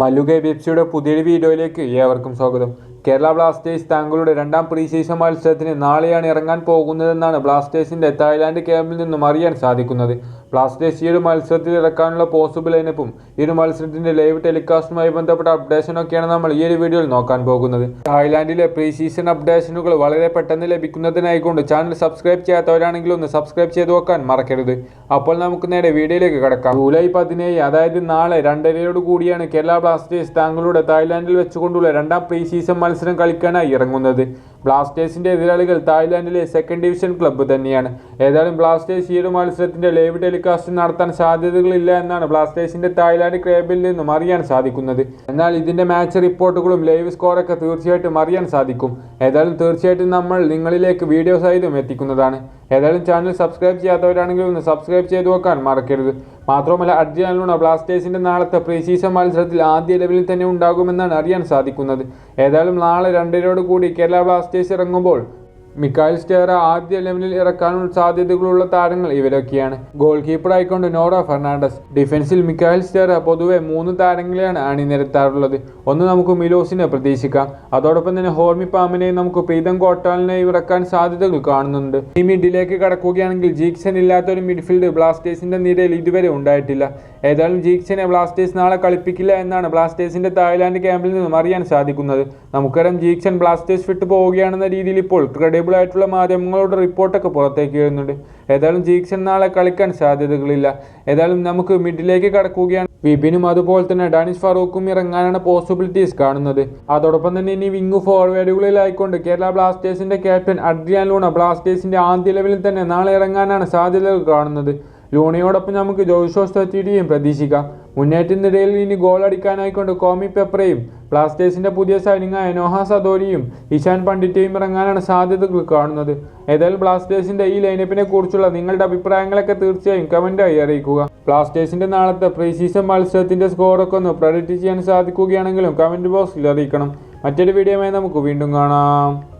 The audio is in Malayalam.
മല്ലുകൈ ബെപ്സിയുടെ പുതിയൊരു വീഡിയോയിലേക്ക് ഏവർക്കും സ്വാഗതം. കേരള ബ്ലാസ്റ്റേഴ്സ് താങ്കളുടെ രണ്ടാം പ്രീ സീസൺ മത്സരത്തിന് നാളെയാണ് ഇറങ്ങാൻ പോകുന്നതെന്നാണ് ബ്ലാസ്റ്റേഴ്സിന്റെ തായ്ലാന്റ് ക്യാമ്പിൽ നിന്നും അറിയാൻ സാധിക്കുന്നത്. ബ്ലാസ്റ്റേഴ്സ് ഈ ഒരു മത്സരത്തിൽ ഇറക്കാനുള്ള പോസിബിൾ ലൈനപ്പും ഈ ഒരു മത്സരത്തിന്റെ ലൈവ് ടെലികാസ്റ്റുമായി ബന്ധപ്പെട്ട അപ്ഡേഷനൊക്കെയാണ് നമ്മൾ ഈ ഒരു വീഡിയോയിൽ നോക്കാൻ പോകുന്നത്. തായ്ലാന്റിലെ പ്രീ സീസൺ അപ്ഡേഷനുകൾ വളരെ പെട്ടെന്ന് ലഭിക്കുന്നതിനായിക്കൊണ്ട് ചാനൽ സബ്സ്ക്രൈബ് ചെയ്യാത്തവരാണെങ്കിൽ ഒന്ന് സബ്സ്ക്രൈബ് ചെയ്ത് വെക്കാൻ മറക്കരുത്. അപ്പോൾ നമുക്ക് നേരെ വീഡിയോയിലേക്ക് കിടക്കാം. ജൂലൈ പതിനേഴ് അതായത് നാളെ രണ്ടരയോട് കൂടിയാണ് കേരള ബ്ലാസ്റ്റേഴ്സ് താങ്കളുടെ തായ്ലാന്റിൽ വെച്ചുകൊണ്ടുള്ള രണ്ടാം പ്രീ സീസൺ മത്സരം കളിക്കാനായി ഇറങ്ങുന്നത്. ബ്ലാസ്റ്റേഴ്സിന്റെ എതിരാളികൾ തായ്ലാന്റിലെ സെക്കൻഡ് ഡിവിഷൻ ക്ലബ്ബ് തന്നെയാണ്. ഏതായാലും ബ്ലാസ്റ്റേഴ്സ് ഈ ഒരു മത്സരത്തിന്റെ ലൈവ് ടെലികാസ്റ്റ് നടത്താൻ സാധ്യതകളില്ല എന്നാണ് ബ്ലാസ്റ്റേഴ്സിന്റെ തായ്ലാന്റ് ക്ലബിൽ നിന്നും അറിയാൻ സാധിക്കുന്നത്. എന്നാൽ ഇതിന്റെ മാച്ച് റിപ്പോർട്ടുകളും ലൈവ് സ്കോറൊക്കെ തീർച്ചയായിട്ടും അറിയാൻ സാധിക്കും. ഏതായാലും തീർച്ചയായിട്ടും നമ്മൾ നിങ്ങളിലേക്ക് വീഡിയോ സഹിതം എത്തിക്കുന്നതാണ്. ഏതായാലും ചാനൽ സബ്സ്ക്രൈബ് ചെയ്യാത്തവരാണെങ്കിൽ ഒന്ന് സബ്സ്ക്രൈബ് ചെയ്ത് വെക്കാൻ മറക്കരുത്. മാത്രമല്ല അർജന്റീന ബ്ലാസ്റ്റേഴ്സിന്റെ നാളത്തെ പ്രീ സീസൺ മത്സരത്തിൽ ആദ്യ ലെവലിൽ തന്നെ ഉണ്ടാകുമെന്നാണ് അറിയാൻ സാധിക്കുന്നത്. ഏതായാലും നാളെ രണ്ടരയോട് കൂടി കേരള ബ്ലാസ്റ്റേഴ്സ് ഇറങ്ങുമ്പോൾ മിക്കാൽ സ്റ്റേറ ആദ്യ ലെവലിൽ ഇറക്കാനുള്ള സാധ്യതകളുള്ള താരങ്ങൾ ഇവരൊക്കെയാണ്. ഗോൾ കീപ്പർ ആയിക്കൊണ്ട് നോറ ഫെർണാണ്ടസ്. ഡിഫൻസിൽ മിക്കാൽ സ്റ്റേറ പൊതുവെ മൂന്ന് താരങ്ങളെയാണ് അണിനിരത്താറുള്ളത്. ഒന്ന് നമുക്ക് മിലോസിനെ പ്രതീക്ഷിക്കാം. അതോടൊപ്പം തന്നെ ഹോർമി പാമിനെയും നമുക്ക് പ്രീതം കോട്ടാലിനെയും ഇറക്കാൻ സാധ്യതകൾ കാണുന്നുണ്ട്. ഈ മിഡിലേക്ക് കടക്കുകയാണെങ്കിൽ ജീക്സൻ ഇല്ലാത്ത ഒരു മിഡ്ഫീൽഡ് ബ്ലാസ്റ്റേഴ്സിന്റെ നിരയിൽ ഇതുവരെ ഉണ്ടായിട്ടില്ല. ഏതായാലും ജീക്സനെ ബ്ലാസ്റ്റേഴ്സ് നാളെ കളിപ്പിക്കില്ല എന്നാണ് ബ്ലാസ്റ്റേഴ്സിന്റെ തായ്ലാന്റ് ക്യാമ്പിൽ നിന്നും അറിയാൻ സാധിക്കുന്നത്. നമുക്കറിയാം ജീക്സൻ ബ്ലാസ്റ്റേഴ്സ് വിട്ടു പോവുകയാണെന്ന രീതിയിൽ ഇപ്പോൾ ക്രെഡിബിൾ ആയിട്ടുള്ള മാധ്യമങ്ങളുടെ റിപ്പോർട്ടൊക്കെ പുറത്തേക്ക് വരുന്നുണ്ട്. ഏതായാലും ജീക്സൺ നാളെ കളിക്കാൻ സാധ്യതകളില്ല. ഏതായാലും നമുക്ക് മിഡിലേക്ക് കടക്കുകയാണ്. വിപിനും അതുപോലെ തന്നെ ഡാനിഷ് ഫറൂഖും ഇറങ്ങാനാണ് പോസിബിലിറ്റീസ് കാണുന്നത്. അതോടൊപ്പം തന്നെ ഇനി വിങ് ഫോർവേഡുകളിലായിക്കൊണ്ട് കേരള ബ്ലാസ്റ്റേഴ്സിന്റെ ക്യാപ്റ്റൻ അഡ്രിയാൻ ലൂണ ബ്ലാസ്റ്റേഴ്സിന്റെ ആദ്യ ലെവലിൽ തന്നെ നാളെ ഇറങ്ങാനാണ് സാധ്യതകൾ കാണുന്നത്. ലൂണയോടൊപ്പം നമുക്ക് ജോഷോ തെറ്റിയുടെയും പ്രതീക്ഷിക്കാം. മുന്നേറ്റത്തിനിടയിൽ ഇനി ഗോൾ അടിക്കാനായിക്കൊണ്ട് കോമി പെപ്രയും ബ്ലാസ്റ്റേഴ്സിന്റെ പുതിയ സൈനിങ്ങായ നോഹ സദോരിയും ഇഷാൻ പണ്ഡിറ്റയും ഇറങ്ങാനാണ് സാധ്യതകൾ കാണുന്നത്. ഏതായാലും ബ്ലാസ്റ്റേഴ്സിന്റെ ഈ ലൈനപ്പിനെ കുറിച്ചുള്ള നിങ്ങളുടെ അഭിപ്രായങ്ങളൊക്കെ തീർച്ചയായും കമന്റായി അറിയിക്കുക. ബ്ലാസ്റ്റേഴ്സിന്റെ നാളത്തെ പ്രീ സീസൺ മത്സരത്തിന്റെ സ്കോറൊക്കെ ഒന്ന് പ്രഡിക്റ്റ് ചെയ്യാൻ സാധിക്കുകയാണെങ്കിലും കമന്റ് ബോക്സിൽ അറിയിക്കണം. മറ്റൊരു വീഡിയോയുമായി നമുക്ക് വീണ്ടും കാണാം.